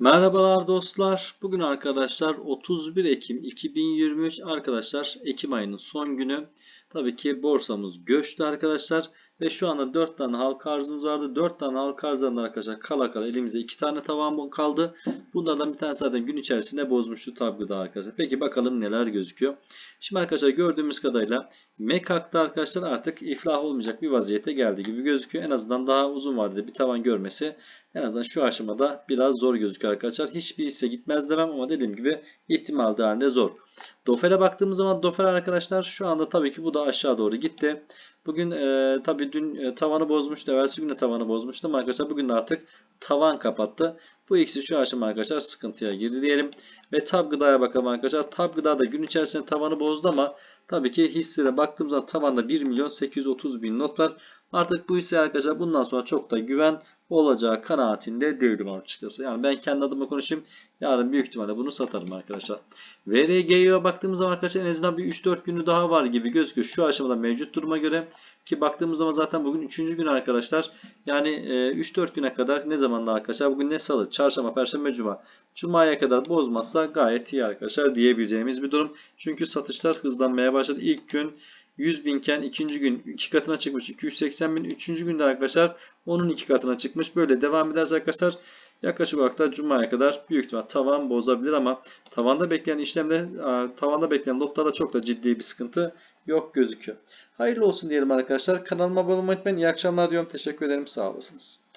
Merhabalar dostlar. Bugün arkadaşlar 31 Ekim 2023 arkadaşlar Ekim ayının son günü. Tabii ki borsamız göçtü arkadaşlar. Ve şu anda 4 tane halka arzımız vardı. 4 tane halka arzlarında arkadaşlar kala kala elimizde 2 tane tavan kaldı. Bunlardan bir tane zaten gün içerisinde bozmuştu tabgıda arkadaşlar. Peki bakalım neler gözüküyor. Şimdi arkadaşlar gördüğümüz kadarıyla Mekak'ta arkadaşlar artık iflah olmayacak bir vaziyete geldi gibi gözüküyor. En azından daha uzun vadede bir tavan görmesi en azından şu aşamada biraz zor gözüküyor arkadaşlar. Hiçbir hisse gitmez demem ama dediğim gibi ihtimal dahilinde zor. Dofer'e baktığımız zaman Dofer arkadaşlar şu anda tabii ki bu da aşağı doğru gitti. Bugün e, tabii dün e, tavanı bozmuştu. Evvelsi gün de tavanı bozmuştu ama arkadaşlar bugün de artık tavan kapattı. Bu ikisi şu aşama arkadaşlar sıkıntıya girdi diyelim. Ve tab gıdaya bakalım arkadaşlar. Tab gıda da gün içerisinde tavanı bozdu ama tabii ki hissede baktığımız zaman tavanda 1 milyon 830 bin not var. Artık bu hisse arkadaşlar bundan sonra çok da güven olacağı kanaatinde değilim açıkçası. Yani ben kendi adıma konuşayım. Yarın büyük ihtimalle bunu satarım arkadaşlar. VRG'ye baktığımız zaman arkadaşlar en azından bir 3-4 günü daha var gibi gözüküyor. Şu aşamada mevcut duruma göre. Ki baktığımız zaman zaten bugün 3. gün arkadaşlar. Yani 3-4 güne kadar ne zamanla arkadaşlar? Bugün ne salı? Çarşamba, perşembe, cuma. Cuma'ya kadar bozmazsa gayet iyi arkadaşlar diyebileceğimiz bir durum. Çünkü satışlar hızlanmaya başladı. İlk gün 100 binken ikinci gün iki katına çıkmış 280 bin. Üçüncü günde arkadaşlar onun iki katına çıkmış. Böyle devam ederse arkadaşlar yaklaşık olarak da Cuma'ya kadar büyük ihtimal tavan bozabilir ama tavanda bekleyen işlemde tavanda bekleyen lotlarda çok da ciddi bir sıkıntı yok gözüküyor. Hayırlı olsun diyelim arkadaşlar. Kanalıma abone olmayı unutmayın. İyi akşamlar diyorum. Teşekkür ederim. Sağ olasınız.